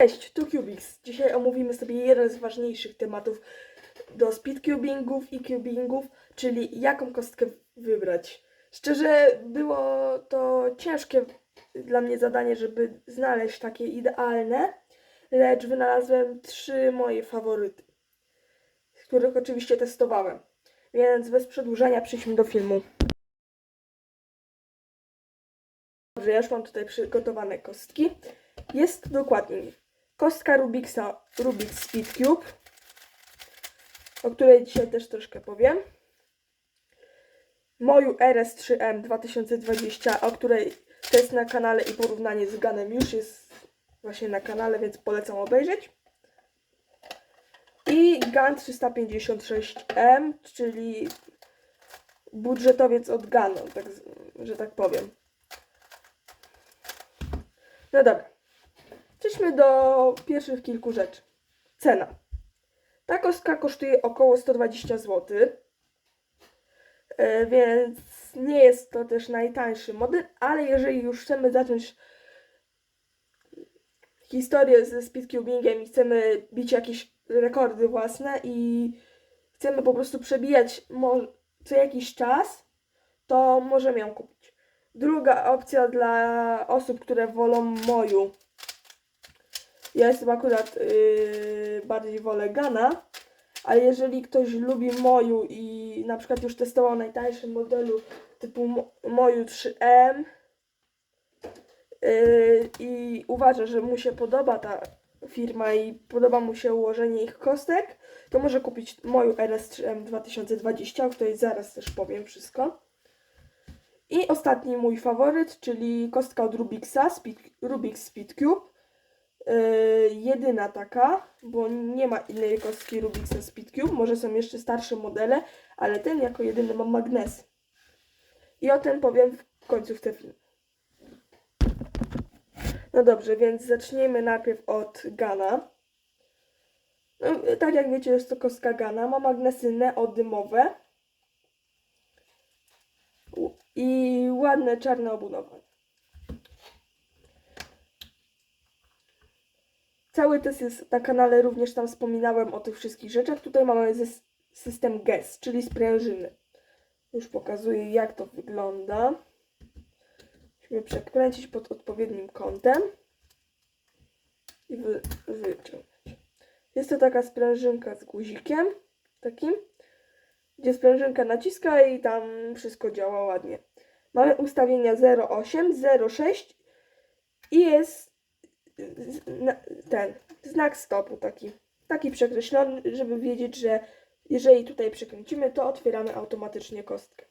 Cześć, tu Cubix. Dzisiaj omówimy sobie jeden z ważniejszych tematów do speedcubingów i cubingów, czyli jaką kostkę wybrać. Szczerze, było to ciężkie dla mnie zadanie, żeby znaleźć takie idealne, lecz wynalazłem trzy moje faworyty, z których oczywiście testowałem. Więc bez przedłużania przejdźmy do filmu. Dobrze, ja już mam tutaj przygotowane kostki. Jest dokładnie kostka Rubiksa Rubik's Speed Cube, o której dzisiaj też troszkę powiem. Moju RS3M 2020, o której test na kanale i porównanie z Ganem już jest właśnie na kanale, więc polecam obejrzeć. I GAN 356M, czyli budżetowiec od Ganu, tak, że tak powiem. No dobra. Przejdźmy do pierwszych kilku rzeczy. Cena. Ta kostka kosztuje około 120 zł. E, Więc nie jest to też najtańszy model, ale jeżeli już chcemy zacząć historię ze speedcubingiem i chcemy bić jakieś rekordy własne i chcemy po prostu przebijać co jakiś czas, to możemy ją kupić. Druga opcja dla osób, które wolą moją ja jestem akurat yy, bardziej wolę Gana, ale jeżeli ktoś lubi Moju i na przykład już testował najtańszym modelu typu Mo- Moju 3M yy, i uważa, że mu się podoba ta firma i podoba mu się ułożenie ich kostek, to może kupić Moju RS3M 2020, o której zaraz też powiem wszystko. I ostatni mój faworyt, czyli kostka od Rubixa, Speed, Rubik's Speed Cube. Yy, jedyna taka, bo nie ma innej kostki Rubiksa Speed. Może są jeszcze starsze modele, ale ten jako jedyny ma magnes. I o tym powiem w końcówce filmu. No dobrze, więc zacznijmy najpierw od Gana. No, tak jak wiecie, jest to kostka Gana. Ma magnesy neodymowe U- i ładne czarne obudowanie. Cały test jest na kanale, również tam wspominałem o tych wszystkich rzeczach. Tutaj mamy system GES, czyli sprężyny. Już pokazuję, jak to wygląda. Musimy przekręcić pod odpowiednim kątem i wy- wyciągnąć. Jest to taka sprężynka z guzikiem, takim, gdzie sprężynka naciska i tam wszystko działa ładnie. Mamy ustawienia 0,8, 0,6 i jest ten znak stopu taki, taki przekreślony, żeby wiedzieć, że jeżeli tutaj przekręcimy, to otwieramy automatycznie kostkę.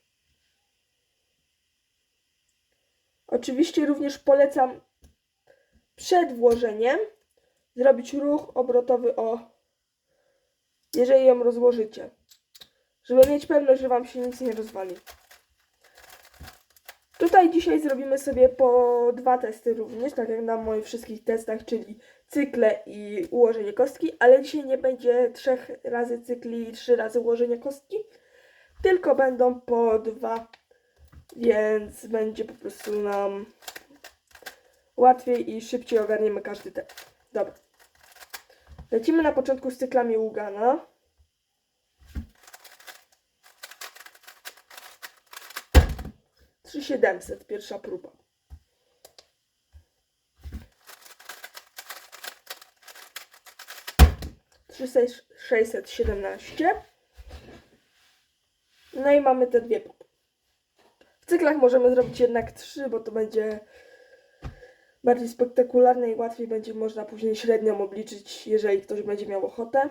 Oczywiście również polecam przed włożeniem zrobić ruch obrotowy o, jeżeli ją rozłożycie, żeby mieć pewność, że Wam się nic nie rozwali. Tutaj dzisiaj zrobimy sobie po dwa testy również, tak jak na moich wszystkich testach, czyli cykle i ułożenie kostki, ale dzisiaj nie będzie trzech razy cykli i trzy razy ułożenie kostki, tylko będą po dwa, więc będzie po prostu nam łatwiej i szybciej ogarniemy każdy test. Dobra. Lecimy na początku z cyklami Ługana. Trzy siedemset, pierwsza próba. Sześćset siedemnaście. No i mamy te dwie próby. W cyklach możemy zrobić jednak trzy, bo to będzie bardziej spektakularne i łatwiej będzie można później średnią obliczyć, jeżeli ktoś będzie miał ochotę.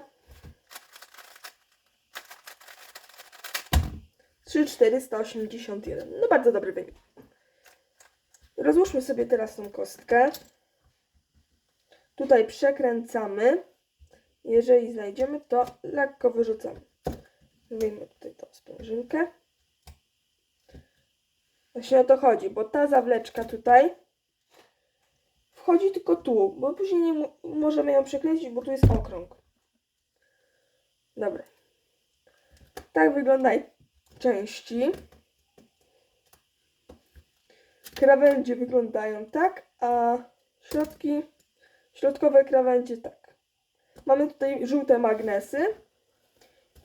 3,481. No bardzo dobry wynik. Rozłóżmy sobie teraz tą kostkę. Tutaj przekręcamy. Jeżeli znajdziemy, to lekko wyrzucamy. Wyjmę tutaj tą sprężynkę. Właśnie o to chodzi, bo ta zawleczka tutaj wchodzi tylko tu, bo później nie mo- możemy ją przekręcić, bo tu jest okrąg. Dobra. Tak wyglądają części. Krawędzie wyglądają tak, a środki, Środkowe krawędzie tak. Mamy tutaj żółte magnesy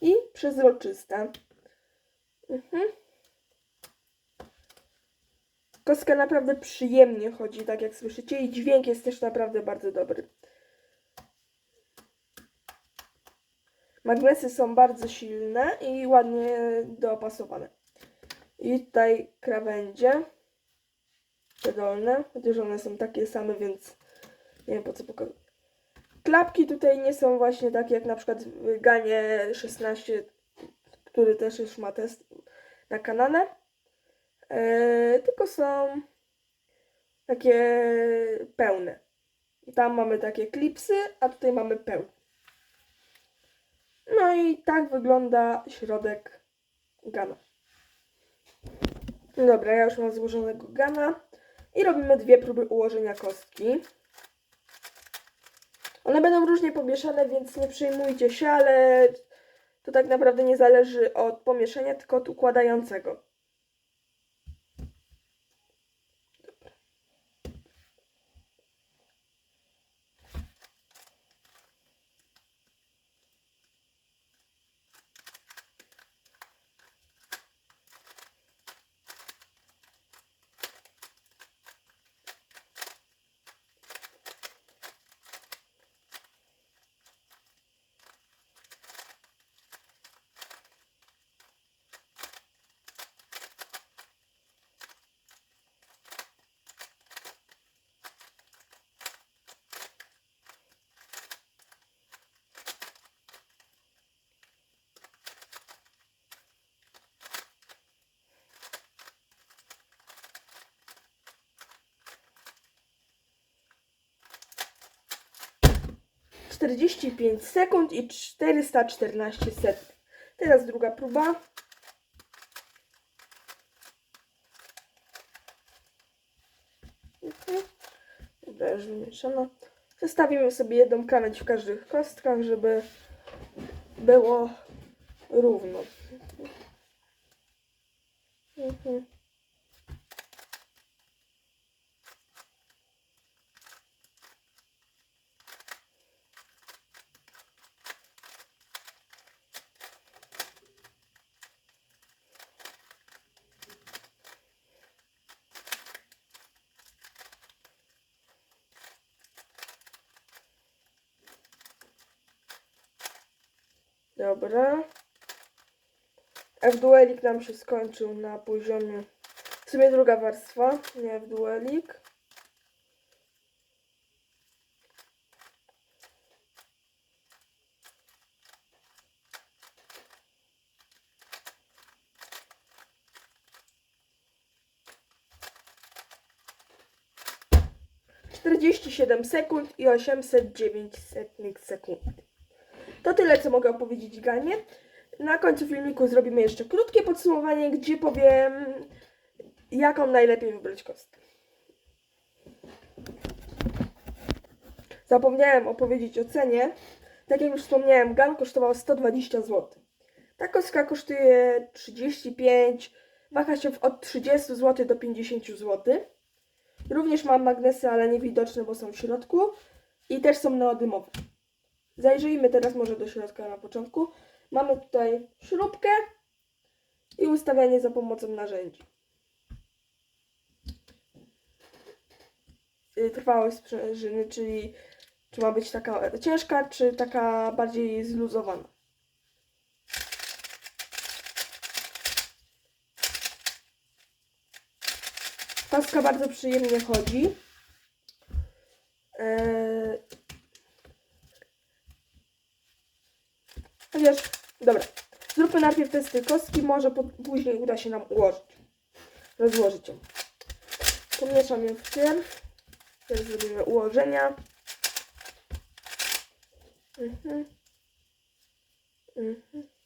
i przezroczyste. Mhm. Kostka naprawdę przyjemnie chodzi, tak jak słyszycie, i dźwięk jest też naprawdę bardzo dobry. Magnesy są bardzo silne i ładnie dopasowane. I tutaj krawędzie, te dolne, chociaż one są takie same, więc nie wiem po co pokazuję. Klapki tutaj nie są właśnie takie jak na przykład w Ganie 16, który też już ma test na kanale. Eee, tylko są takie pełne. Tam mamy takie klipsy, a tutaj mamy pełne. No i tak wygląda środek gana. Dobra, ja już mam złożonego gana i robimy dwie próby ułożenia kostki. One będą różnie pomieszane, więc nie przejmujcie się, ale to tak naprawdę nie zależy od pomieszania, tylko od układającego. Czterdzieści pięć sekund i 414 sekund. Teraz druga próba. Mhm. Dobra, już wymieszano. Zostawimy sobie jedną krawędź w każdych kostkach, żeby było równo. Mhm. Dobra. F-duelik nam się skończył na poziomie. W sumie druga warstwa, nie F-duelik. Siedem sekund i osiemset dziewięć setnych sekundy. To tyle, co mogę opowiedzieć Ganie. Na końcu filmiku zrobimy jeszcze krótkie podsumowanie, gdzie powiem, jaką najlepiej wybrać kostkę. Zapomniałem opowiedzieć o cenie. Tak jak już wspomniałem, GAN kosztował 120 zł. Ta kostka kosztuje 35, waha się od 30 zł do 50 zł. Również mam magnesy, ale niewidoczne, bo są w środku. I też są neodymowe. Zajrzyjmy teraz może do środka na początku. Mamy tutaj śrubkę i ustawianie za pomocą narzędzi. Y, Trwałość sprężyny, czyli czy ma być taka ciężka, czy taka bardziej zluzowana. Paska bardzo przyjemnie chodzi. Eee, Chociaż, dobra. Najpierw testy kostki, może później uda się nam ułożyć. Rozłożyć ją. Pomieszam ją w tym. Teraz zrobimy ułożenia. Mhm. Mhm.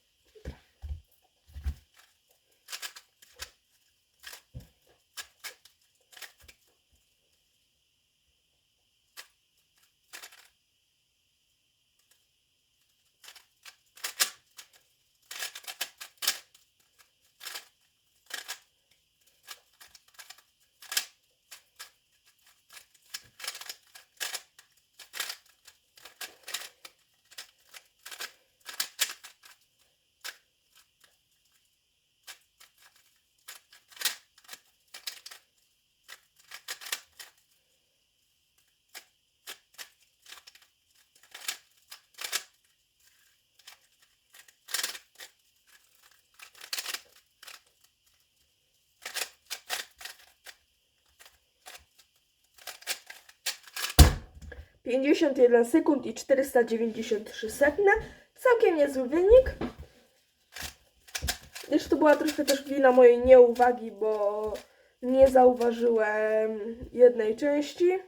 51 sekund i 493 setne. Całkiem niezły wynik. Jeszcze to była trochę też wina mojej nieuwagi, bo nie zauważyłem jednej części.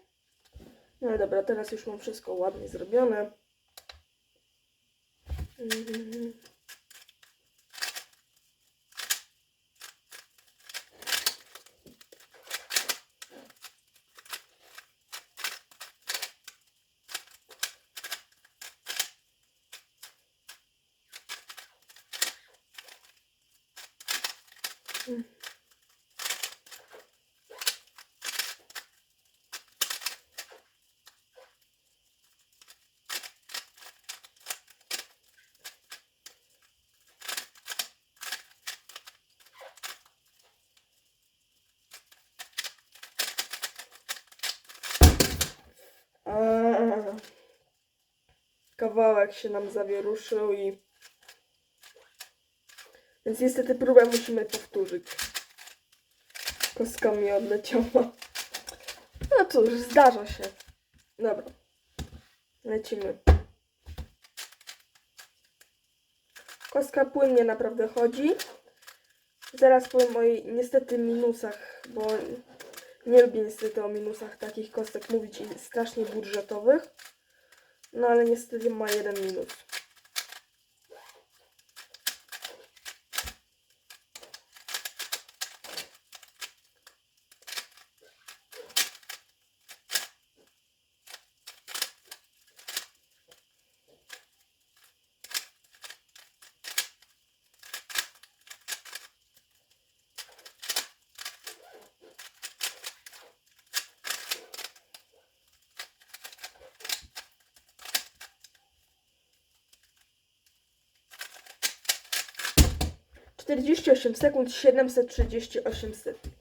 No dobra, teraz już mam wszystko ładnie zrobione. Mhm. A, Kawałek się nam zawieruszył i... Więc niestety próbę musimy powtórzyć. Kostka mi odleciała. No cóż, zdarza się. Dobra. Lecimy. Kostka płynnie naprawdę chodzi. Zaraz powiem o jej niestety minusach, bo nie lubię niestety o minusach takich kostek mówić strasznie budżetowych. No ale niestety ma jeden minus. Czterdzieści osiem sekund, siedemset trzydzieści osiem sekund.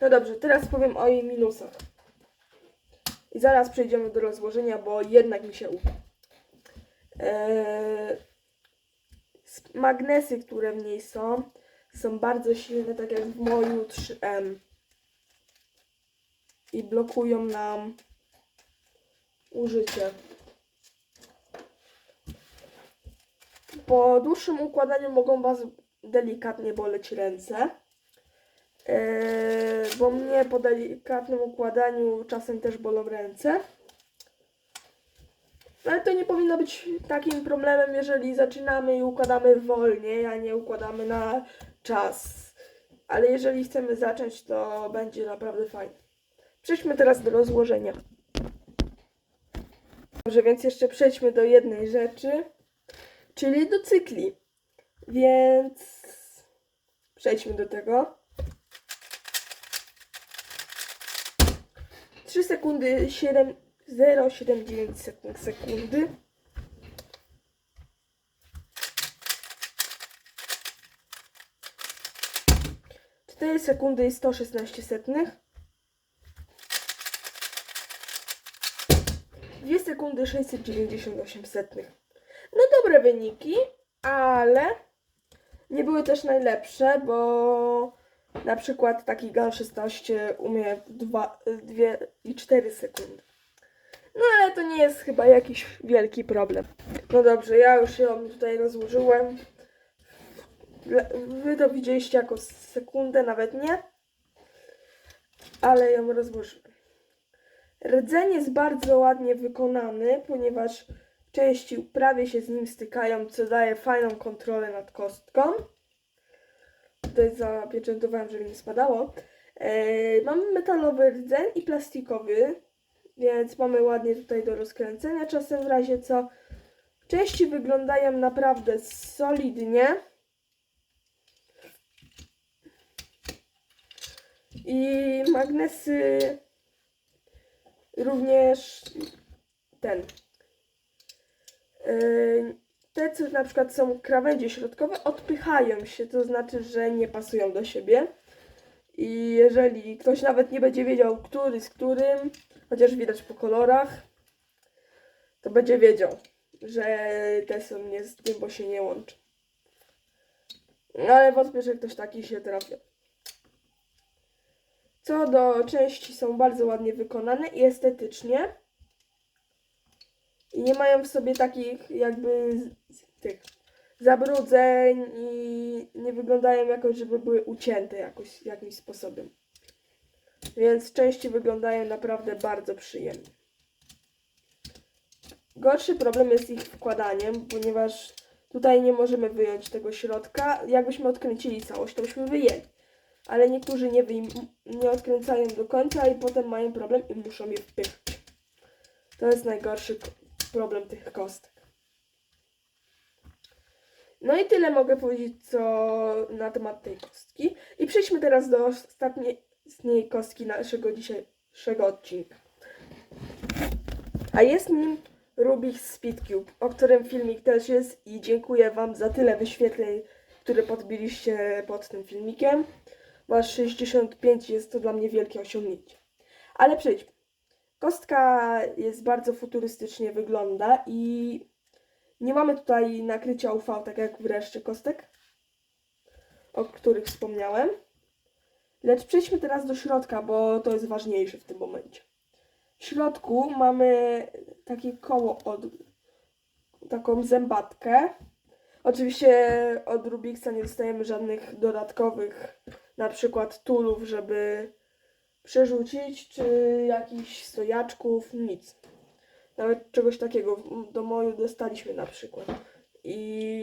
No dobrze, teraz powiem o jej minusach. I zaraz przejdziemy do rozłożenia, bo jednak mi się uda. Eee, magnesy, które w niej są, są bardzo silne, tak jak w moju 3M. I blokują nam użycie. Po dłuższym układaniu mogą Was delikatnie boleć ręce. Eee, bo mnie po delikatnym układaniu czasem też bolą ręce. Ale to nie powinno być takim problemem, jeżeli zaczynamy i układamy wolniej, a nie układamy na czas. Ale jeżeli chcemy zacząć, to będzie naprawdę fajnie. Przejdźmy teraz do rozłożenia. Dobrze, więc jeszcze przejdźmy do jednej rzeczy, czyli do cykli. Więc przejdźmy do tego. 3 sekundy 7 0,79 sekund sekundy. Cztery sekundy i 116 setnych. 2 sekundy 698 setnych. No dobre wyniki, ale nie były też najlepsze, bo na przykład taki GAN 16 umie w 2 i 4 sekundy. No ale to nie jest chyba jakiś wielki problem. No dobrze, ja już ją tutaj rozłożyłem. Wy to widzieliście jako sekundę, nawet nie. Ale ją rozłożyłem. Rdzeń jest bardzo ładnie wykonany, ponieważ części prawie się z nim stykają, co daje fajną kontrolę nad kostką. Tutaj zapieczętowałem, żeby nie spadało. E, mamy metalowy rdzeń i plastikowy, więc mamy ładnie tutaj do rozkręcenia czasem w razie co. Części wyglądają naprawdę solidnie. I magnesy również ten. Yy, te, co na przykład są krawędzie środkowe, odpychają się, to znaczy, że nie pasują do siebie. I jeżeli ktoś nawet nie będzie wiedział, który z którym, chociaż widać po kolorach, to będzie wiedział, że te są nie z tym, bo się nie łączą. No ale wątpię, że ktoś taki się trafi. Co do części są bardzo ładnie wykonane i estetycznie. Nie mają w sobie takich jakby tych zabrudzeń i nie wyglądają jakoś, żeby były ucięte jakoś jakimś sposobem. Więc części wyglądają naprawdę bardzo przyjemnie. Gorszy problem jest ich wkładaniem, ponieważ tutaj nie możemy wyjąć tego środka. Jakbyśmy odkręcili całość, to byśmy wyjęli. Ale niektórzy nie, nie odkręcają do końca i potem mają problem i muszą je wpychać. To jest najgorszy problem tych kostek. No i tyle mogę powiedzieć co na temat tej kostki. I przejdźmy teraz do ostatniej kostki naszego dzisiejszego odcinka. A jest nim Rubik's Speed Cube, o którym filmik też jest i dziękuję Wam za tyle wyświetleń, które podbiliście pod tym filmikiem. Aż 65 jest to dla mnie wielkie osiągnięcie. Ale przejdźmy. Kostka jest bardzo futurystycznie wygląda i nie mamy tutaj nakrycia UV, tak jak w reszcie kostek, o których wspomniałem. Lecz przejdźmy teraz do środka, bo to jest ważniejsze w tym momencie. W środku mamy takie koło od taką zębatkę. Oczywiście od Rubiksa nie dostajemy żadnych dodatkowych na przykład tulów, żeby przerzucić, czy jakichś stojaczków, nic. Nawet czegoś takiego do moju dostaliśmy na przykład. I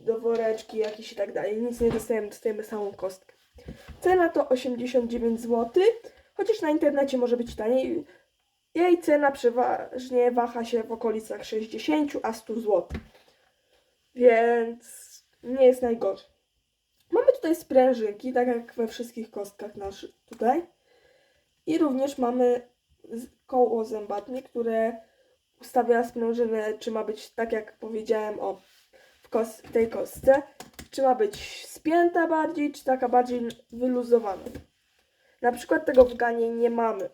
do woreczki jakieś i tak dalej. Nic nie dostajemy, dostajemy samą kostkę. Cena to 89 zł, chociaż na internecie może być taniej. Jej cena przeważnie waha się w okolicach 60 a 100 zł. Więc nie jest najgorzej. Mamy tutaj sprężynki, tak jak we wszystkich kostkach naszych tutaj. I również mamy koło zębatnie, które ustawia sprężynę, czy ma być tak jak powiedziałem o w kos- tej kostce, czy ma być spięta bardziej, czy taka bardziej wyluzowana. Na przykład tego w Ganie nie mamy.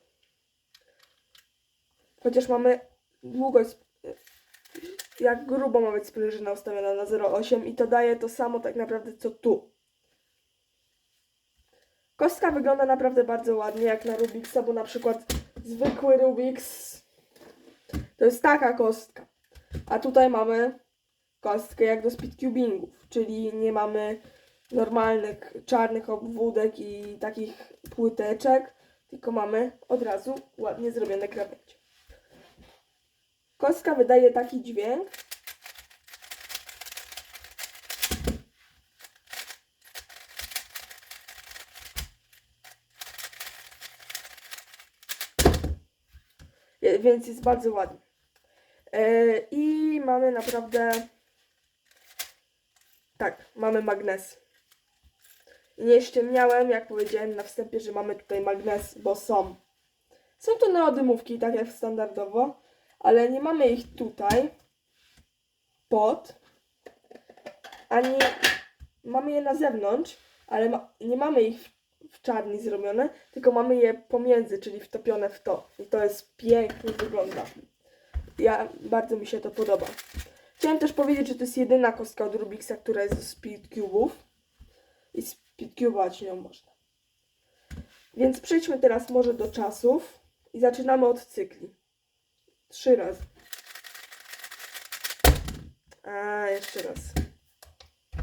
Chociaż mamy długość, jak grubo ma być sprężyna ustawiona na 0,8 i to daje to samo tak naprawdę co tu. Kostka wygląda naprawdę bardzo ładnie jak na Rubiksa, bo na przykład zwykły Rubiks to jest taka kostka. A tutaj mamy kostkę jak do speedcubingów, czyli nie mamy normalnych czarnych obwódek i takich płyteczek, tylko mamy od razu ładnie zrobione krawędzie. Kostka wydaje taki dźwięk. Więc jest bardzo ładny. E, I mamy naprawdę. Tak, mamy magnesy. I Nie ściemniałem, jak powiedziałem na wstępie, że mamy tutaj magnes, bo są. Są to neodymówki, tak jak standardowo, ale nie mamy ich tutaj pod, ani mamy je na zewnątrz, ale ma, nie mamy ich w czarni zrobione, tylko mamy je pomiędzy, czyli wtopione w to. I to jest pięknie wygląda. Ja bardzo mi się to podoba. Chciałem też powiedzieć, że to jest jedyna kostka od Rubiksa, która jest z Speedcube'ów. I Speedcube'ać nią można. Więc przejdźmy teraz może do czasów i zaczynamy od cykli. Trzy razy. A, jeszcze raz.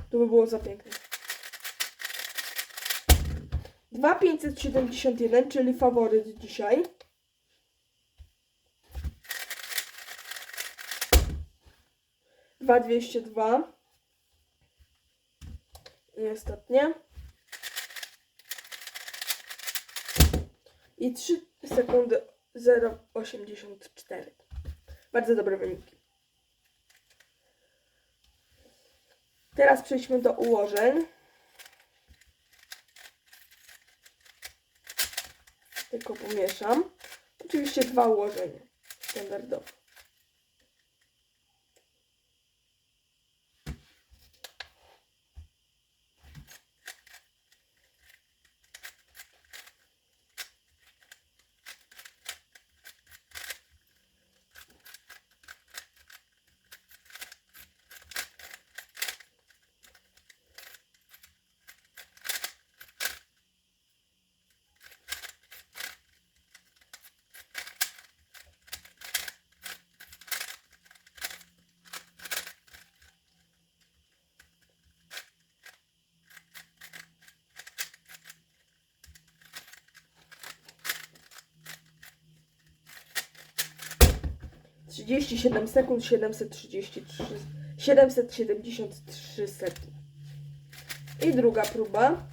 To by było za piękne. 2571, czyli faworyt dzisiaj. Dwa dwieście dwa. I ostatnie. I 3 sekundy 0,84. Bardzo dobre wyniki. Teraz przejdźmy do ułożeń. Tylko pomieszam. Oczywiście dwa ułożenia standardowe. 37 sekund 733 773 setne. I druga próba.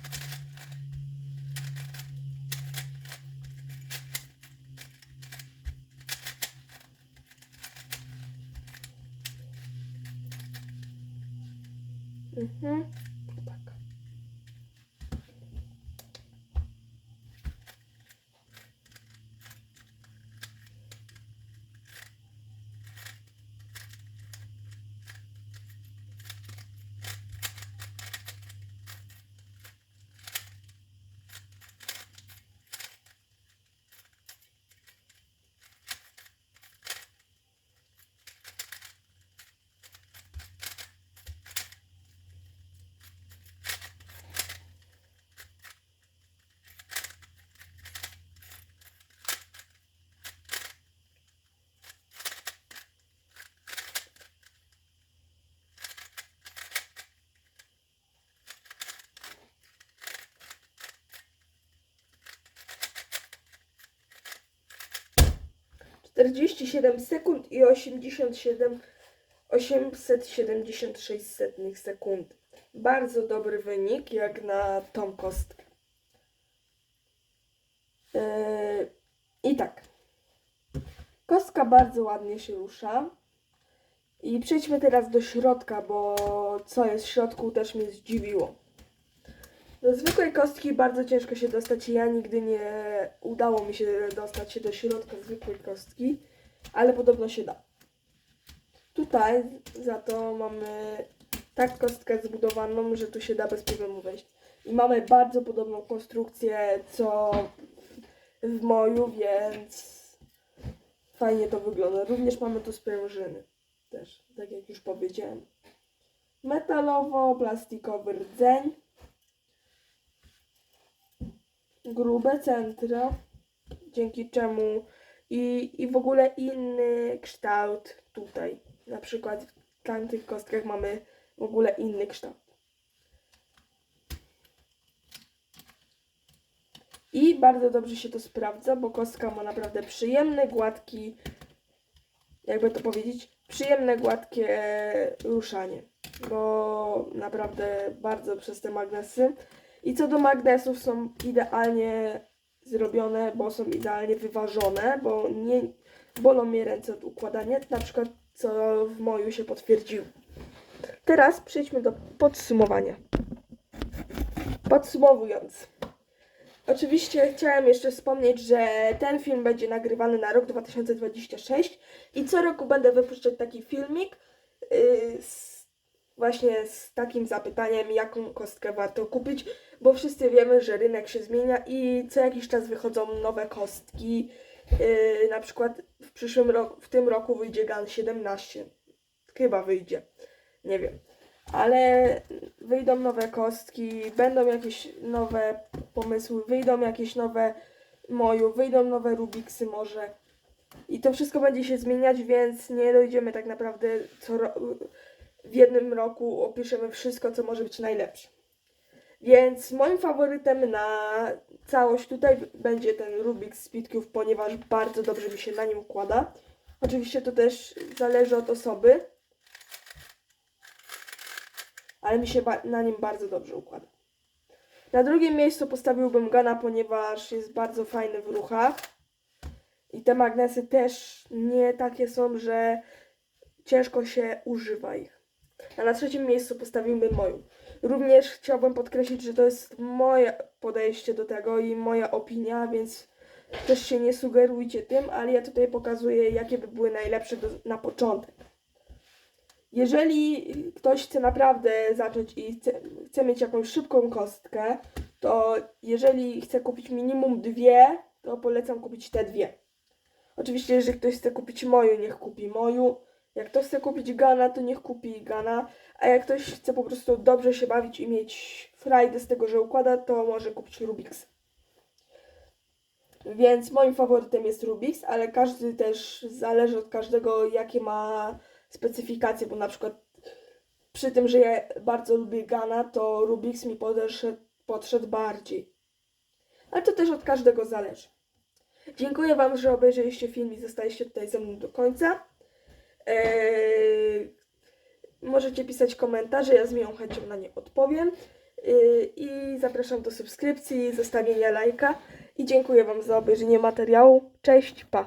47 sekund i 87 876 setnych sekund. Bardzo dobry wynik, jak na tą kostkę. Yy, I tak. Kostka bardzo ładnie się rusza. I przejdźmy teraz do środka, bo co jest w środku też mnie zdziwiło. Do zwykłej kostki bardzo ciężko się dostać. Ja nigdy nie udało mi się dostać się do środka zwykłej kostki, ale podobno się da. Tutaj za to mamy tak kostkę zbudowaną, że tu się da bez problemu wejść. I mamy bardzo podobną konstrukcję co w moju, więc fajnie to wygląda. Również mamy tu sprężyny. Też, tak jak już powiedziałem. Metalowo-plastikowy rdzeń. Grube centra, dzięki czemu i, i w ogóle inny kształt tutaj. Na przykład w tamtych kostkach mamy w ogóle inny kształt. I bardzo dobrze się to sprawdza, bo kostka ma naprawdę przyjemny, gładki, jakby to powiedzieć, przyjemne, gładkie ruszanie. Bo naprawdę bardzo przez te magnesy. I co do magnesów są idealnie zrobione, bo są idealnie wyważone, bo nie bolą mnie ręce od układania, na przykład co w moju się potwierdziło. Teraz przejdźmy do podsumowania. Podsumowując. Oczywiście chciałem jeszcze wspomnieć, że ten film będzie nagrywany na rok 2026 i co roku będę wypuszczać taki filmik yy, z, właśnie z takim zapytaniem, jaką kostkę warto kupić, bo wszyscy wiemy, że rynek się zmienia i co jakiś czas wychodzą nowe kostki. Yy, na przykład w przyszłym roku, w tym roku wyjdzie GAN 17. Chyba wyjdzie. Nie wiem. Ale wyjdą nowe kostki, będą jakieś nowe pomysły, wyjdą jakieś nowe moju, wyjdą nowe Rubiksy może. I to wszystko będzie się zmieniać, więc nie dojdziemy tak naprawdę co ro- w jednym roku opiszemy wszystko, co może być najlepsze. Więc moim faworytem na całość tutaj będzie ten Rubik Speedcube, ponieważ bardzo dobrze mi się na nim układa. Oczywiście to też zależy od osoby, ale mi się na nim bardzo dobrze układa. Na drugim miejscu postawiłbym Gana, ponieważ jest bardzo fajny w ruchach. I te magnesy też nie takie są, że ciężko się używa ich. A na trzecim miejscu postawiłbym moją. Również chciałbym podkreślić, że to jest moje podejście do tego i moja opinia, więc też się nie sugerujcie tym, ale ja tutaj pokazuję, jakie by były najlepsze do, na początek. Jeżeli ktoś chce naprawdę zacząć i chce, chce mieć jakąś szybką kostkę, to jeżeli chce kupić minimum dwie, to polecam kupić te dwie. Oczywiście, jeżeli ktoś chce kupić moją, niech kupi moją. Jak ktoś chce kupić Gana, to niech kupi Gana. A jak ktoś chce po prostu dobrze się bawić i mieć frajdę z tego, że układa, to może kupić Rubik's. Więc moim faworytem jest Rubik's, ale każdy też zależy od każdego, jakie ma specyfikacje, bo na przykład przy tym, że ja bardzo lubię Gana, to Rubik's mi podeszedł, podszedł bardziej. Ale to też od każdego zależy. Dziękuję Wam, że obejrzeliście film i zostaliście tutaj ze mną do końca. Eee, możecie pisać komentarze, ja z miłą chęcią na nie odpowiem. Eee, I zapraszam do subskrypcji, zostawienia lajka. I dziękuję Wam za obejrzenie materiału. Cześć, pa!